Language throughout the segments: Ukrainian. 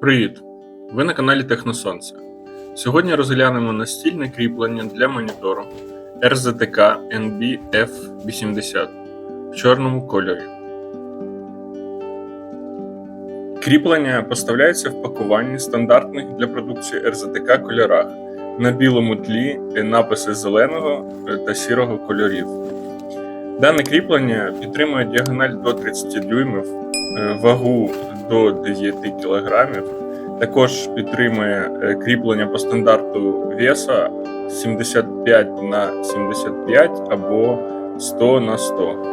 Привіт! Ви на каналі Техносонце. Сьогодні розглянемо настільне кріплення для монітору RZTK NB-F80 в чорному кольорі. Кріплення поставляється в пакуванні стандартних для продукції RZTK кольорах на білому тлі написи зеленого та сірого кольорів. Дане кріплення підтримує діагональ до 30 дюймів, е, вагу до 9 кг. Також підтримує е, кріплення по стандарту веса 75 на 75 або 100 на 100.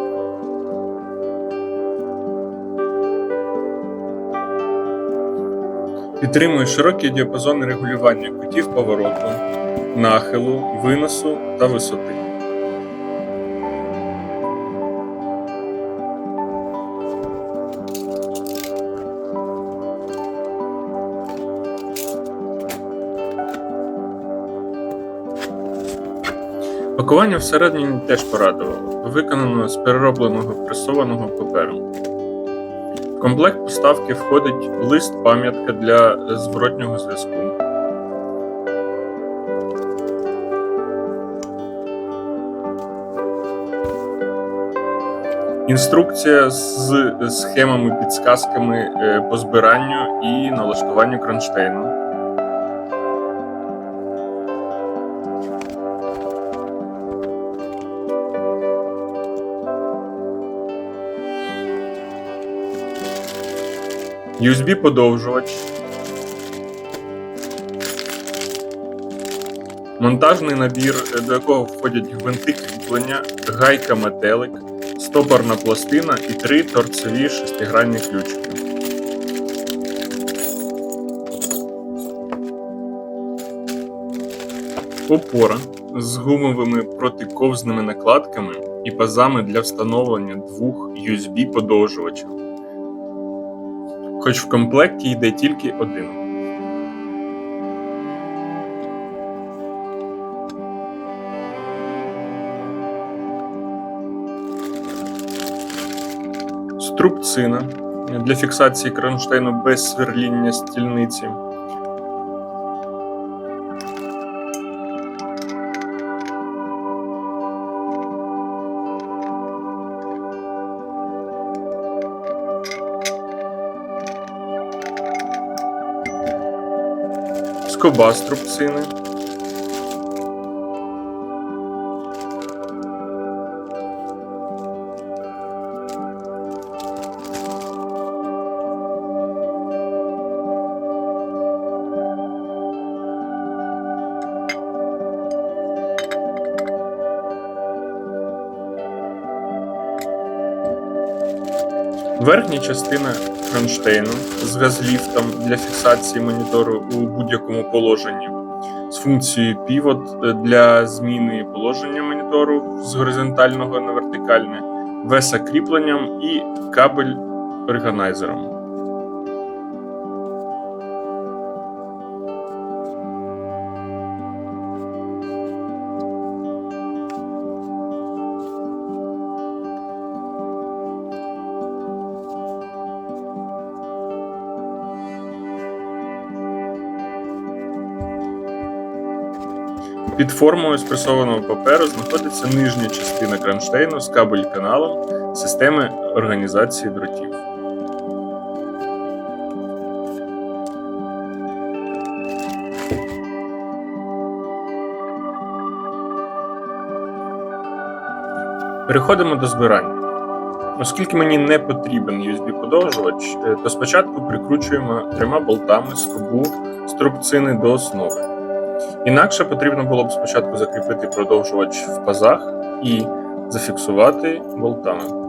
Підтримує широкий діапазон регулювання кутів повороту, нахилу, виносу та висоти. Пакування всередині теж порадувало, виконано з переробленого пресованого паперу. В комплект поставки входить лист пам'ятка для зворотнього зв'язку. Інструкція з схемами, підсказками е, по збиранню і налаштуванню кронштейну. USB-подовжувач, монтажний набір, до якого входять гвинти кріплення, гайка метелик, стопорна пластина і три торцеві шестигранні ключики. Опора з гумовими протиковзними накладками і пазами для встановлення двох USB-подовжувачів хоч в комплекті йде тільки один. Струбцина для фіксації кронштейну без сверління стільниці. Скоба струбцини. Верхня частина кронштейну з газліфтом для фіксації монітору у будь-якому положенні, з функцією Pivot для зміни положення монітору з горизонтального на вертикальне, веса кріпленням і кабель органайзером. Під формою спресованого паперу знаходиться нижня частина кронштейну з кабель-каналом системи організації дротів. Переходимо до збирання. Оскільки мені не потрібен USB-подовжувач, е, то спочатку прикручуємо трьома болтами скобу струбцини до основи. Інакше потрібно було б спочатку закріпити продовжувач в пазах і зафіксувати болтами.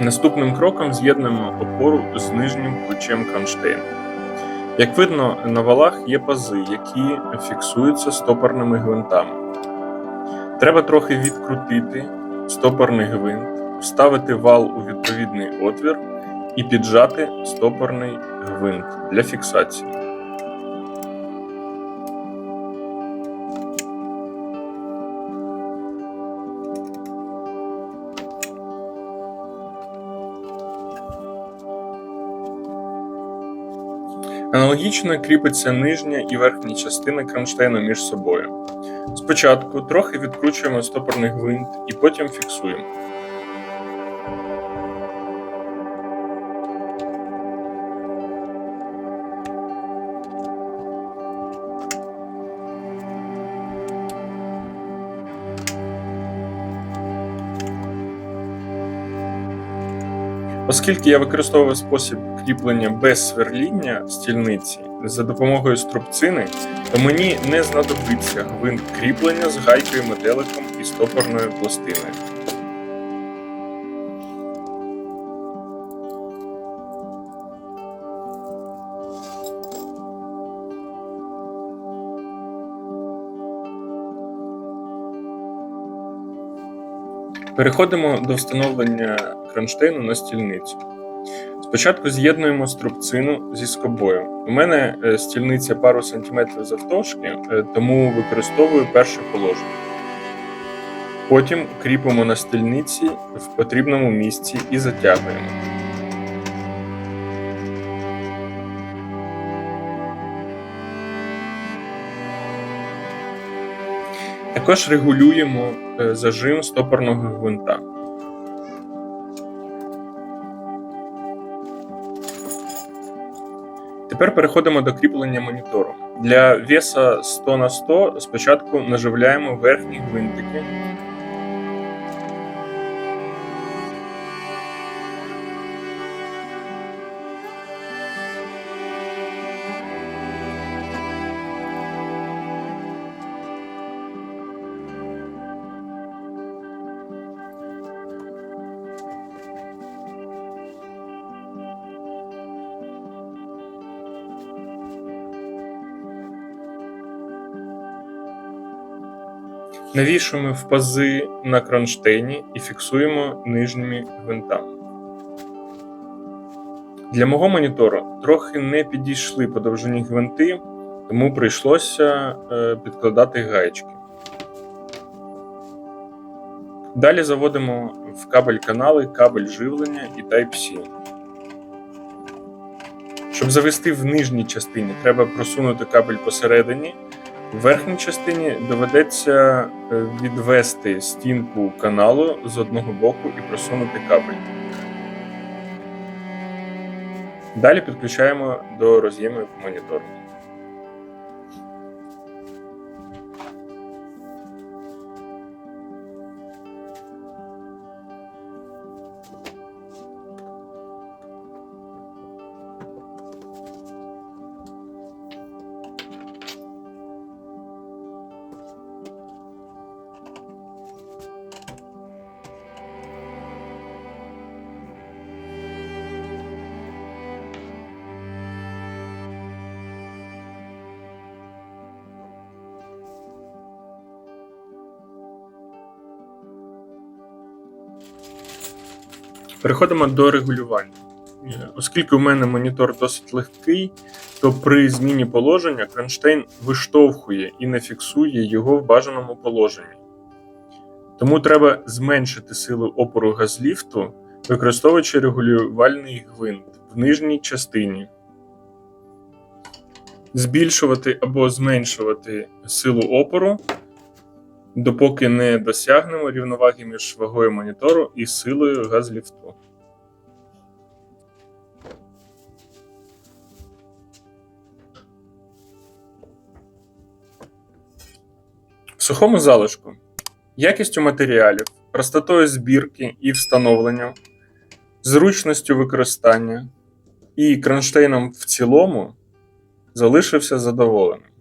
Наступним кроком з'єднуємо опору з нижнім плечем кронштейну. Як видно, на валах є пази, які фіксуються стопорними гвинтами. Треба трохи відкрутити стопорний гвинт, вставити вал у відповідний отвір і піджати стопорний гвинт для фіксації. Аналогічно кріпиться нижня і верхня частина кронштейну між собою. Спочатку трохи відкручуємо стопорний гвинт і потім фіксуємо. Оскільки я використовую спосіб кріплення без сверління стільниці за допомогою струбцини, то мені не знадобиться гвинт кріплення з гайкою метеликом і стопорною пластиною. Переходимо до встановлення кронштейну на стільницю. Спочатку з'єднуємо струбцину зі скобою. У мене е, стільниця пару сантиметрів завтовшки, е, тому використовую перше положення. Потім кріпимо на стільниці в потрібному місці і затягуємо. Також регулюємо е, зажим стопорного гвинта. Тепер переходимо до кріплення монітору. Для веса 100 на 100 спочатку наживляємо верхні гвинтики. Навішуємо в пази на кронштейні і фіксуємо нижніми гвинтами. Для мого монітору трохи не підійшли по довжині гвинти, тому прийшлося е, підкладати гаєчки. Далі заводимо в кабель канали кабель живлення і Type-C. Щоб завести в нижній частині, треба просунути кабель посередині. В верхній частині доведеться е, відвести стінку каналу з одного боку і просунути кабель. Далі підключаємо до роз'ємів монітору. Переходимо до регулювання. Е, Оскільки у мене монітор досить легкий, то при зміні положення кронштейн виштовхує і не фіксує його в бажаному положенні. Тому треба зменшити силу опору газліфту, використовуючи регулювальний гвинт в нижній частині, збільшувати або зменшувати силу опору, допоки не досягнемо рівноваги між вагою монітору і силою газліфту. В сухому залишку якістю матеріалів, простотою збірки і встановлення, зручністю використання і кронштейном в цілому залишився задоволеним.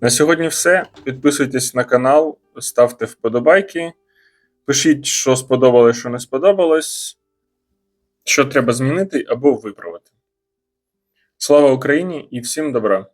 На сьогодні все. Підписуйтесь на канал, ставте вподобайки, пишіть, що сподобалось, що не сподобалось, що треба змінити або виправити. Слава Україні і всім добра!